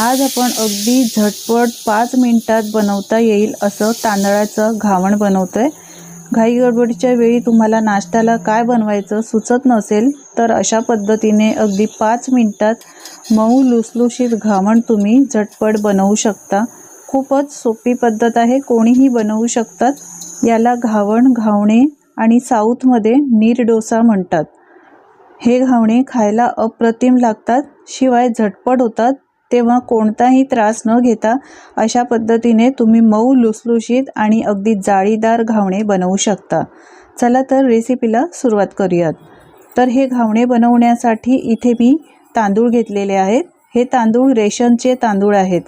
आज आपण अगदी झटपट पाच मिनिटात बनवता येईल असं तांदळाचं घावण बनवतोय. घाई गडबडीच्या वेळी तुम्हाला नाश्त्याला काय बनवायचं सुचत नसेल तर अशा पद्धतीने अगदी पाच मिनिटात मऊ लुसलुशीत घावण तुम्ही झटपट बनवू शकता. खूपच सोपी पद्धत आहे कोणीही बनवू शकतात. याला घावण घावणे आणि साऊथमध्ये नीर डोसा म्हणतात. हे घावणे खायला अप्रतिम लागतात शिवाय झटपट होतात. तेव्हा कोणताही त्रास न घेता अशा पद्धतीने तुम्ही मऊ लुसलुशीत आणि अगदी जाळीदार घावणे बनवू शकता. चला तर रेसिपीला सुरुवात करूयात. तर हे घावणे बनवण्यासाठी इथे मी तांदूळ घेतलेले आहेत. हे तांदूळ रेशनचे तांदूळ आहेत.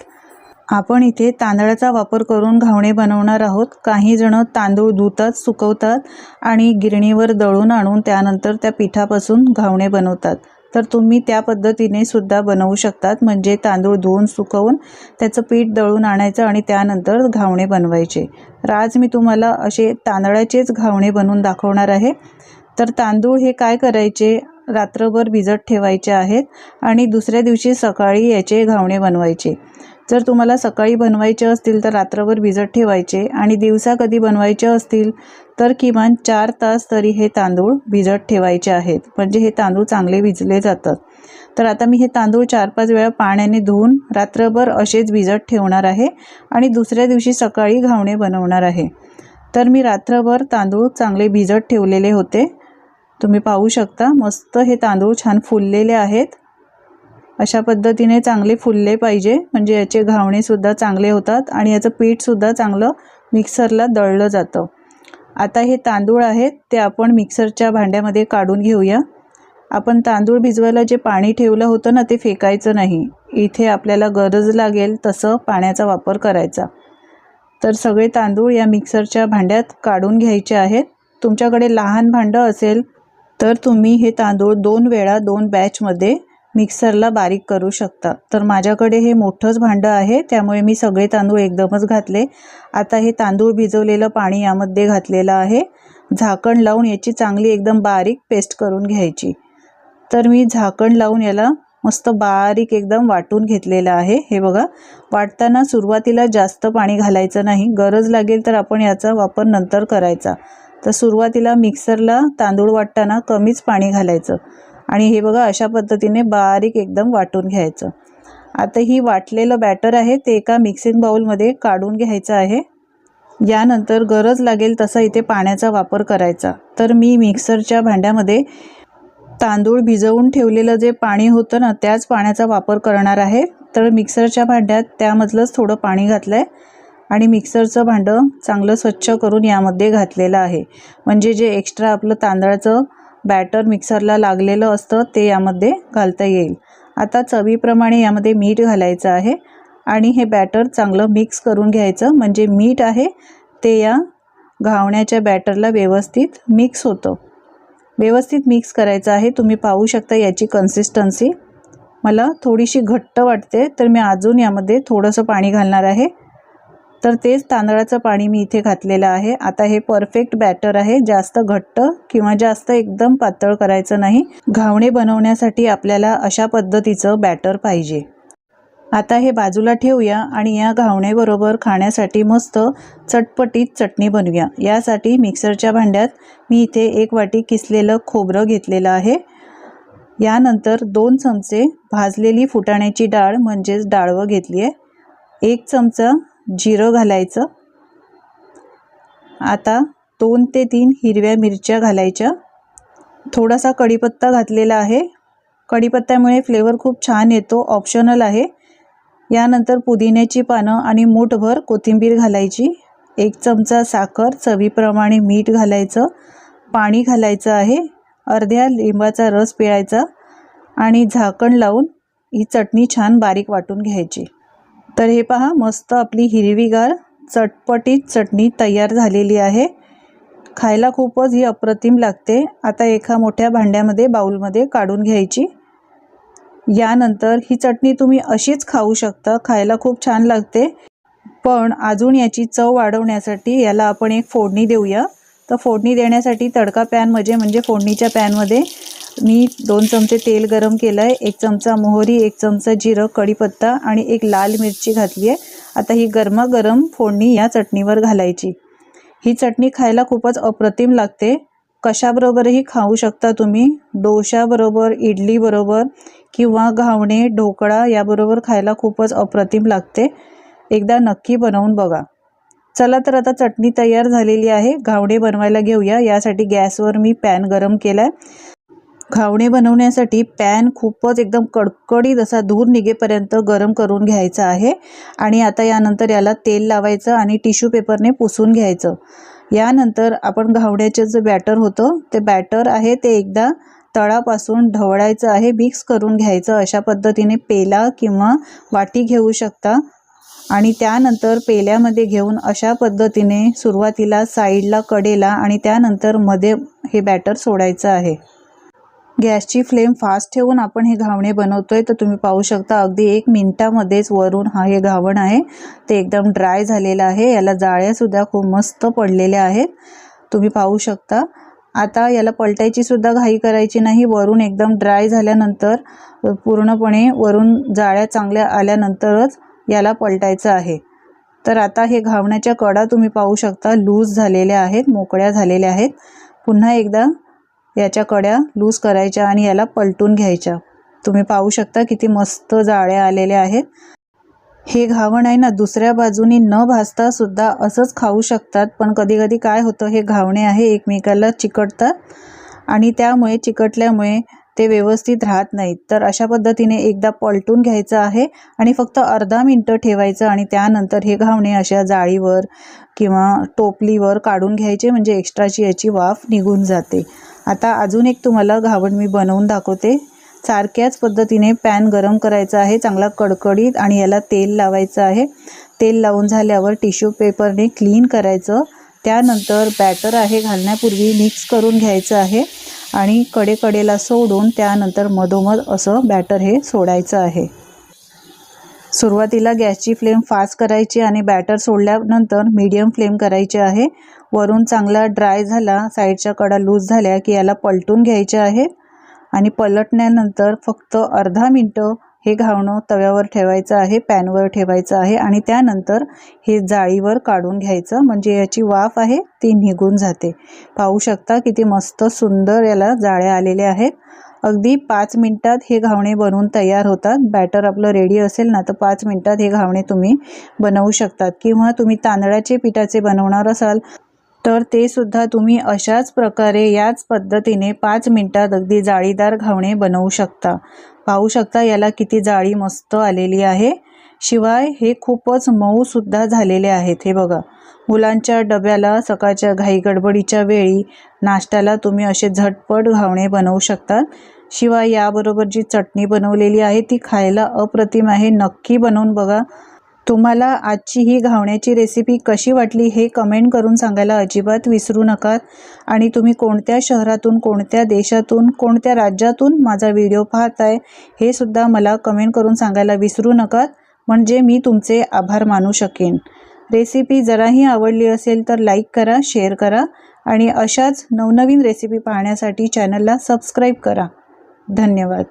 आपण इथे तांदळाचा वापर करून घावणे बनवणार आहोत. काही जण तांदूळ धुतात सुकवतात आणि गिरणीवर दळून आणून त्यानंतर त्या पिठापासून घावणे बनवतात. तर तुम्ही त्या पद्धतीने सुद्धा बनवू शकतात. म्हणजे तांदूळ धुवून सुकवून त्याचं पीठ दळून आणायचं आणि त्यानंतर घावणे बनवायचे. तर आज मी तुम्हाला असे तांदळाचेच घावणे बनवून दाखवणार आहे. तर तांदूळ हे काय करायचे? रात्रभर भिजत ठेवायचे आहेत आणि दुसऱ्या दिवशी सकाळी याचे घावणे बनवायचे. जर तुम्हाला सकाळी बनवायचे असतील तर रात्रभर भिजत ठेवायचे आणि दिवसा कधी बनवायचे असतील तर किमान चार तास तरी हे तांदूळ भिजत ठेवायचे आहेत. म्हणजे हे तांदूळ चांगले भिजले जातात. तर आता मी हे तांदूळ चार पाच वेळा पाण्याने धुवून रात्रभर असेच भिजत ठेवणार आहे आणि दुसऱ्या दिवशी सकाळी घावणे बनवणार आहे. तर मी रात्रभर तांदूळ चांगले भिजत ठेवलेले होते. तुम्ही पाहू शकता मस्त हे तांदूळ छान फुललेले आहेत. अशा पद्धतीने चांगले फुलले पाहिजे. म्हणजे याचे घावणेसुद्धा चांगले होतात आणि याचं पीठसुद्धा चांगलं मिक्सरला दळलं जातं. आता हे तांदूळ आहेत ते आपण मिक्सरच्या भांड्यामध्ये काढून घेऊया. आपण तांदूळ भिजवायला जे पाणी ठेवलं होतं ना ते फेकायचं नाही. इथे आपल्याला गरज लागेल तसं पाण्याचा वापर करायचा. तर सगळे तांदूळ या मिक्सरच्या भांड्यात काढून घ्यायचे आहेत. तुमच्याकडे लहान भांडं असेल तर तुम्ही हे तांदूळ दोन वेळा दोन बॅचमध्ये मिक्सरला बारीक करू शकता. तर माझ्याकडे हे मोठंच भांडं आहे त्यामुळे मी सगळे तांदूळ एकदमच घातले. आता हे तांदूळ भिजवलेलं पाणी यामध्ये घातलेलं आहे. झाकण लावून याची चांगली एकदम बारीक पेस्ट करून घ्यायची. तर मी झाकण लावून याला मस्त बारीक एकदम वाटून घेतलेलं आहे. हे बघा वाटताना सुरुवातीला जास्त पाणी घालायचं नाही. गरज लागेल तर आपण याचा वापर नंतर करायचा. तर सुरुवातीला मिक्सरला तांदूळ वाटताना कमीच पाणी घालायचं. आणि हे बघा अशा पद्धतीने बारीक एकदम वाटून घ्यायचं. आता ही वाटलेलं बॅटर आहे ते एका मिक्सिंग बाऊलमध्ये काढून घ्यायचं आहे. यानंतर गरज लागेल तसा इथे पाण्याचा वापर करायचा. तर मी मिक्सरच्या भांड्यामध्ये तांदूळ भिजवून ठेवलेलं जे पाणी होतं ना त्याच पाण्याचा वापर करणार आहे. तर मिक्सरच्या भांड्यात त्यामधलंच थोडं पाणी घातलं आहे आणि मिक्सरचं भांडं चांगलं स्वच्छ करून यामध्ये घातलेलं आहे. म्हणजे जे एक्स्ट्रा आपलं तांदळाचं बॅटर मिक्सरला लागलेलं असतं ते यामध्ये घालता येईल. आता चवीप्रमाणे यामध्ये मीठ घालायचं आहे आणि हे बॅटर चांगलं मिक्स करून घ्यायचं. म्हणजे मीठ आहे ते या घावण्याच्या बॅटरला व्यवस्थित मिक्स होतं. व्यवस्थित मिक्स करायचं आहे. तुम्ही पाहू शकता याची कन्सिस्टन्सी मला थोडीशी घट्ट वाटते तर मी अजून यामध्ये थोडंसं पाणी घालणार आहे. तर तेच तांदळाचं पाणी मी इथे घातलेलं आहे. आता हे परफेक्ट बॅटर आहे. जास्त घट्ट किंवा जास्त एकदम पातळ करायचं नाही. घावणे बनवण्यासाठी आपल्याला अशा पद्धतीचं बॅटर पाहिजे. आता हे बाजूला ठेवूया आणि या घावणेबरोबर खाण्यासाठी मस्त चटपटीत चटणी बनवूया. यासाठी मिक्सरच्या भांड्यात मी इथे एक वाटी किसलेलं खोबरं घेतलेलं आहे. यानंतर दोन चमचे भाजलेली फुटाण्याची डाळ म्हणजेच डाळवं घेतली आहे एक चमचा जिरं घालायचं. आता दोन ते तीन हिरव्या मिरच्या घालायच्या. थोडासा कढीपत्ता घातलेला आहे. कढीपत्त्यामुळे फ्लेवर खूप छान येतो ऑप्शनल आहे. यानंतर पुदिन्याची पानं आणि मूठभर कोथिंबीर घालायची. एक चमचा साखर चवीप्रमाणे मीठ घालायचं. पाणी घालायचं आहे. अर्ध्या लिंबाचा रस पिळायचा आणि झाकण लावून ही चटणी छान बारीक वाटून घ्यायची. तर हे पहा मस्त आपली हिरवीगार चटपटीत चटणी तयार झालेली आहे. खायला खूपच ही अप्रतिम लागते. आता एका मोठ्या भांड्यामध्ये बाऊलमध्ये काढून घ्यायची. यानंतर ही चटणी तुम्ही अशीच खाऊ शकता. खायला खूप छान लागते. पण अजून याची चव वाढवण्यासाठी याला आपण एक फोडणी देऊया. तर फोडणी देण्यासाठी तडका पॅनमध्ये म्हणजे, म्हणजे फोडणीच्या पॅनमध्ये मी दोन चमचे तेल गरम केलं आहे एक चमचा मोहरी एक चमचा जिरं कढीपत्ता आणि एक लाल मिरची घातली आहे आता ही गरमागरम फोडणी या चटणीवर घालायची. ही चटणी खायला खूपच अप्रतिम लागते. कशाबरोबरही खाऊ शकता तुम्ही. डोशाबरोबर इडलीबरोबर किंवा घावणे ढोकळा याबरोबर खायला खूपच अप्रतिम लागते. एकदा नक्की बनवून बघा. चला तर आता चटणी तयार झालेली आहे. घावणे बनवायला घेऊया. यासाठी गॅसवर मी पॅन गरम केला आहे घावणे बनवण्यासाठी पॅन खूपच एकदम कडकडीत असा धूर निघेपर्यंत गरम करून घ्यायचा आहे. आणि आता यानंतर याला तेल लावायचं आणि टिश्यू पेपरने पुसून घ्यायचं. यानंतर आपण घावण्याचं जे बॅटर होतं ते बॅटर आहे ते एकदा तळापासून ढवळायचं आहे मिक्स करून घ्यायचं. अशा पद्धतीने पेला किंवा वाटी घेऊ शकता. आणि त्यानंतर पेल्यामध्ये घेऊन अशा पद्धतीने सुरुवातीला साईडला कडेला आणि त्यानंतरमध्ये हे बॅटर सोडायचं आहे. गॅसची फ्लेम फास्ट ठेवून आपण हे घावणे बनवतोय तर तुम्ही पाहू शकता अगदी एक मिनटामध्येच वरून हा हे घावण आहे. ते एकदम ड्राय झालेलं आहे. याला जाळ्यासुद्धा खूप मस्त पडलेल्या आहेत. तुम्ही पाहू शकता. आता याला पलटायची सुद्धा घाई करायची नाही. वरून एकदम ड्राय झाल्यानंतर पूर्णपणे वरून जाळ्या चांगल्या आल्यानंतरच याला पलटायचं आहे. तर आता हे घावण्याच्या कडा तुम्ही पाहू शकता. लूज झालेल्या आहेत मोकळ्या झालेल्या आहेत. पुन्हा एकदा याच्या कड्या लूज करायच्या आणि याला पलटून घ्यायच्या. तुम्ही पाहू शकता किती मस्त जाळ्या आलेल्या आहेत. हे घावण आहे ना दुसऱ्या बाजूनी न भाजता सुद्धा असंच खाऊ शकतात पण कधी कधी काय होतं हे घावणे आहे एकमेकाला चिकटतात आणि त्यामुळे चिकटल्यामुळे ते व्यवस्थित राहत नाहीत. तर अशा पद्धतीने एकदा पलटून घ्यायचं आहे आणि फक्त अर्धा मिनटं ठेवायचं आणि त्यानंतर हे घावणे अशा जाळीवर किंवा टोपलीवर काढून घ्यायचे म्हणजे एक्स्ट्राची याची वाफ निघून जाते. आता अजून एक तुम्हाला घावण मी बनवून दाखवते. सारख्याच पद्धतीने पॅन गरम करायचा आहे चांगला कडकडीत आणि याला तेल लावायचं आहे. तेल लावून झाल्यावर टिश्यू पेपरने क्लीन करायचं. त्यानंतर बॅटर आहे घालण्यापूर्वी मिक्स करून घ्यायचं आहे आणि कडेकडेला सोडून त्यानंतर मधोमध असं बॅटर हे सोडायचं आहे. सुरुवातीला गॅसची फ्लेम फास्ट करायची आणि बॅटर सोडल्यानंतर मीडियम फ्लेम करायची आहे. वरून चांगला ड्राय झाला साईडच्या कडा लूज झाल्या की याला पलटून घ्यायचे आहे. आणि पलटण्यानंतर फक्त अर्धा मिनटं हे घावणं तव्यावर ठेवायचं आहे पॅनवर ठेवायचं आहे आणि त्यानंतर हे जाळीवर काढून घ्यायचं. म्हणजे याची वाफ आहे ती निघून जाते. पाहू शकता किती मस्त सुंदर याला जाळ्या आलेल्या आहेत. अगदी पाच मिनटात हे घावणे बनवून तयार होतात. बॅटर आपलं रेडी असेल ना तर पाच मिनटात हे घावणे तुम्ही बनवू शकतात. किंवा तुम्ही तांदळाचे पिठाचे बनवणार असाल तर ते सुद्धा तुम्ही अशाच प्रकारे याच पद्धतीने पाच मिनटात अगदी जाळीदार घावणे बनवू शकता. पाहू शकता याला किती जाळी मस्त आलेली आहे. शिवाय हे खूपच मऊसुद्धा झालेले आहेत हे बघा. मुलांच्या डब्याला सकाळच्या घाई गडबडीच्या वेळी नाश्त्याला तुम्ही असे झटपट घावणे बनवू शकतात शिवाय याबरोबर जी चटणी बनवलेली आहे ती खायला अप्रतिम आहे. नक्की बनवून बघा. तुम्हाला आजची ही घावण्याची रेसिपी कशी वाटली हे कमेंट करून सांगायला अजिबात विसरू नका. आणि तुम्ही कोणत्या शहरातून कोणत्या देशातून कोणत्या राज्यातून माझा व्हिडिओ पाहताय हे सुद्धा मला कमेंट करून सांगायला विसरू नका. म्हणजे मी तुमचे आभार मानू शकेन. रेसिपी जराही आवडली असेल तर लाईक करा शेअर करा आणि अशाच नवनवीन रेसिपी पाहण्यासाठी चॅनलला सबस्क्राईब करा. धन्यवाद.